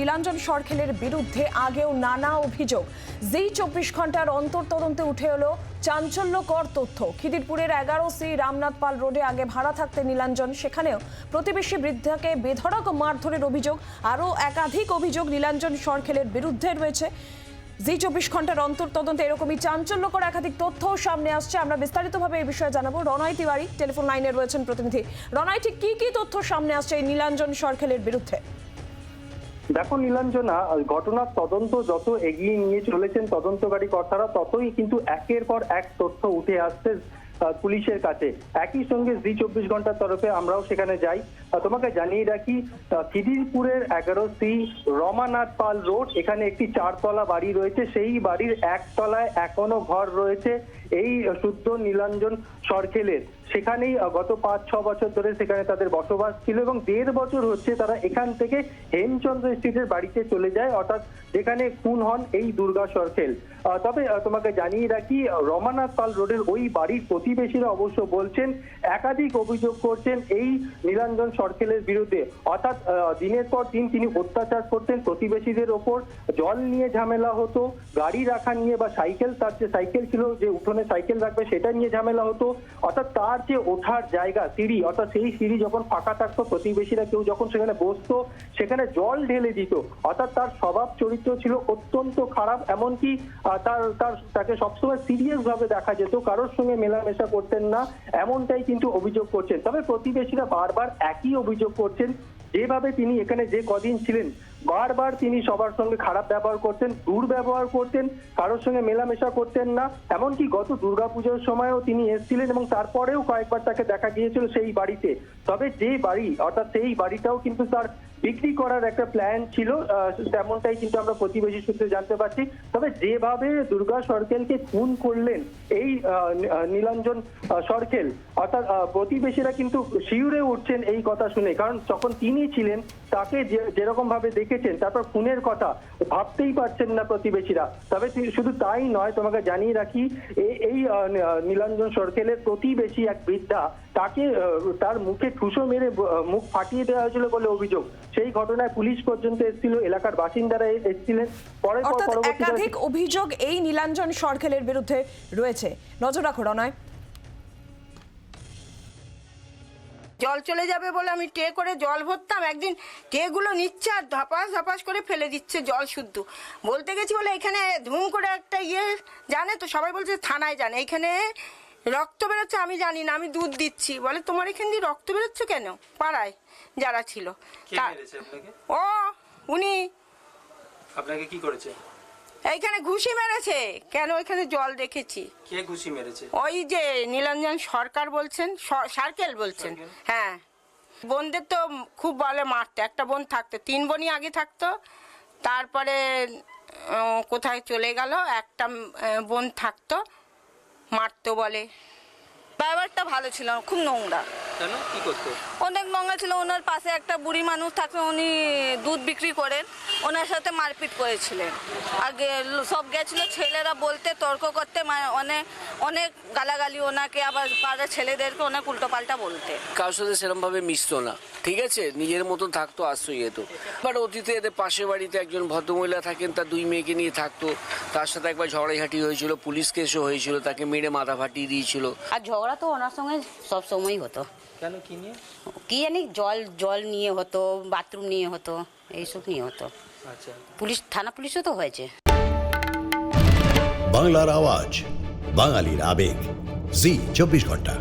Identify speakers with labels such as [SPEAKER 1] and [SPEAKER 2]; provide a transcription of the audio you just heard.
[SPEAKER 1] নীলাঞ্জন সরখেলের বিরুদ্ধে আগেও নানা অভিযোগ। যেই চব্বিশ ঘণ্টার অন্তর তদন্তে উঠে এলো চাঞ্চল্যকর তথ্য। খিদিরপুরের এগারো সি রামনাথ পাল রোডে আগে ভাড়া থাকতে নীলাঞ্জন, সেখানেও প্রতিবেশী বৃদ্ধাকে বেধড়ক মারধরের অভিযোগ, আরও একাধিক অভিযোগ নীলাঞ্জন সরখেলের বিরুদ্ধে রয়েছে। জি চব্বিশ ঘণ্টার অন্তর তদন্তে এরকমই চাঞ্চল্যকর একাধিক তথ্য সামনে আসছে। আমরা বিস্তারিতভাবে এই বিষয়ে জানাব। রনয় তিওয়ারি টেলিফোন লাইনে রয়েছেন প্রতিনিধি। রনয় ঠিক কী কি তথ্য সামনে আসছে এই নীলাঞ্জন সরখেলের বিরুদ্ধে?
[SPEAKER 2] দেখো নীলাঞ্জনা, ঘটনার তদন্ত যত এগিয়ে নিয়ে চলেছেন তদন্তকারী কর্তারা, ততই কিন্তু একের পর এক তথ্য উঠে আসছে পুলিশের কাছে। একই সঙ্গে জি চব্বিশ ঘণ্টার তরফে আমরাও সেখানে যাই। তোমাকে জানিয়ে রাখি খিদিরপুরের এগারো সি রমানাথ পাল রোড, এখানে একটি চারতলা বাড়ি রয়েছে। সেই বাড়ির একতলায় এখনও ঘর রয়েছে। এই শুদ্ধ নীলাঞ্জন সরখেলের। সেখানেই গত পাঁচ, ছ বছর ধরে সেখানে তাদের বসবাস ছিল এবং দেড় বছর হচ্ছে তারা এখান থেকে হেমচন্দ্র স্ট্রিটের বাড়িতে চলে যায়, অর্থাৎ যেখানে খুন হন এই দুর্গা সরখেল। তবে তোমাকে জানিয়ে রাখি রমানাথ পাল রোডের ওই বাড়ির প্রতিবেশীরা অবশ্য বলছেন, একাধিক অভিযোগ করছেন এই নীলাঞ্জন সরখেলের বিরুদ্ধে। অর্থাৎ দিনের পর দিন তিনি অত্যাচার করতেন প্রতিবেশীদের ওপর। জল নিয়ে ঝামেলা হতো, গাড়ি রাখা নিয়ে বা সাইকেল, তার যে সাইকেল ছিল, যে উঠোনে সাইকেল রাখবে সেটা নিয়ে ঝামেলা হতো। অর্থাৎ তার যে ওঠার জায়গা, সিঁড়ি, অর্থাৎ সেই সিঁড়ি যখন ফাঁকা থাকতো, প্রতিবেশীরা কেউ যখন সেখানে বসতো, সেখানে জল ঢেলে দিত। অর্থাৎ তার স্বভাব চরিত্র ছিল অত্যন্ত খারাপ, এমনকি তার তার, তাকে সবসময় সিরিয়াস ভাবে দেখা যেত, কারোর সঙ্গে মেলামেশা করতেন না, এমনটাই কিন্তু অভিযোগ করছেন। তবে প্রতিবেশীরা বারবার একই অভিযোগ করছেন, যেভাবে তিনি এখানে যে কদিন ছিলেন বারবার তিনি সবার সঙ্গে খারাপ ব্যবহার করতেন, দুর্ব্যবহার করতেন, কারোর সঙ্গে মেলামেশা করতেন না। এমনকি গত দুর্গাপুজোর সময়ও তিনি এসেছিলেন এবং তারপরেও কয়েকবার তাকে দেখা গিয়েছিল সেই বাড়িতে। তবে যে বাড়ি, অর্থাৎ সেই বাড়িটাও কিন্তু তার বিক্রি করার একটা প্ল্যান ছিল তেমনটাই কিন্তু আমরা প্রতিবেশী সূত্রে জানতে পারছি। তবে যেভাবে দুর্গা সরকেলকে খুন করলেন এই নীলাঞ্জন সরকেল অর্থাৎ প্রতিবেশীরা কিন্তু শিউরে উঠছেন এই কথা শুনে। কারণ যখন তিনি ছিলেন, তাকে যেরকম ভাবে দেখেছেন, তারপর খুনের কথা ভাবতেই পারছেন না প্রতিবেশীরা। তবে শুধু তাই নয়, তোমাকে জানিয়ে রাখি এই নীলাঞ্জন সরকেলের প্রতিবেশী এক বৃদ্ধা, তাকে তার মুখে ঠুসো মেরে মুখ ফাটিয়ে দেওয়া হয়েছিল বলে অভিযোগ। সেই ঘটনায় পুলিশ পর্যন্ত এসেছিল এলাকার বাসিন্দারা এসেছিলেন। পরে
[SPEAKER 1] একাধিক অভিযোগ এই নীলাঞ্জন সরখেলের বিরুদ্ধে রয়েছে। নজর রাখো রনয়
[SPEAKER 3] জল চলে যাবে বলে আমি টে করে জল ভরতাম। একদিন টেগুলো নিচ্ছে আর ধপাস ধপাস করে ফেলে দিচ্ছে জল শুদ্ধ। বলতে গেছি বলে এখানে ধুম করে একটা ইয়ে জানে তো? সবাই বলছে থানায় জানে এখানে রক্ত বেরোচ্ছে আমি জানি না আমি দুধ দিচ্ছি। বলে তোমার এখান দিয়ে রক্ত বেরোচ্ছে কেন? পাড়ায় যারা ছিল। ও উনি।
[SPEAKER 4] আপনাকে কি করেছে?
[SPEAKER 3] এইখানে ঘুষি মেরেছে। কেন এখানে জল দেখেছি
[SPEAKER 4] কে ঘুষি মেরেছে?
[SPEAKER 3] ওই যে নীলাঞ্জন সরকার বলছেন সার্কেল বলছেন। হ্যাঁ। বোনদের তো খুব বলে মারতে। একটা বোন থাকতো তিন বোনই আগে থাকতো। তারপরে কোথায় চলে গেল? একটা বোন থাকতো। মারতো বলে।
[SPEAKER 5] ড্রাইভারটা ভালো ছিল না, খুব নোংরা।
[SPEAKER 4] কেন? কি করতো?
[SPEAKER 5] অনেক নোংরা ছিল ওনার পাশে একটা বুড়ি মানুষ থাকে উনি দুধ বিক্রি করেন ওনার সাথে মারপিট করেছিলেন। আর গে- সব গেছিল ছেলেরা বলতে তর্ক করতে মা- অনেক অনেক গালাগালি ওনাকে আবার পাড়ার ছেলেদেরকে অনেক উল্টোপাল্টা বলতে।
[SPEAKER 6] কারোর সাথে সেরকমভাবে মিশতো না ঠিক আছে? নিজের মতন থাকতো আশ্রয় যেত বাট অতীতে এদের পাশের বাড়িতে একজন ভদ্রমহিলা থাকেন তার দুই মেয়েকে নিয়ে থাকতো তার সাথে একবার ঝগড়াঝাটি হয়েছিল পুলিশ কেসও হয়েছিল তাকে মেরে মাথা ফাটিয়ে দিয়েছিল।
[SPEAKER 7] আর ঝগড়া তো ওনার সঙ্গে সব সময়ই হতো।
[SPEAKER 4] কেন কি নিয়ে?
[SPEAKER 7] কি জানি জল জল নিয়ে হতো বাথরুম নিয়ে হতো এইসব নিয়ে হতো।
[SPEAKER 4] আচ্ছা।
[SPEAKER 7] পুলিশ থানা পুলিশও তো হয়েছে।
[SPEAKER 8] বাংলার আওয়াজ বাঙালির আবেগ। জি চব্বিশ ঘণ্টা।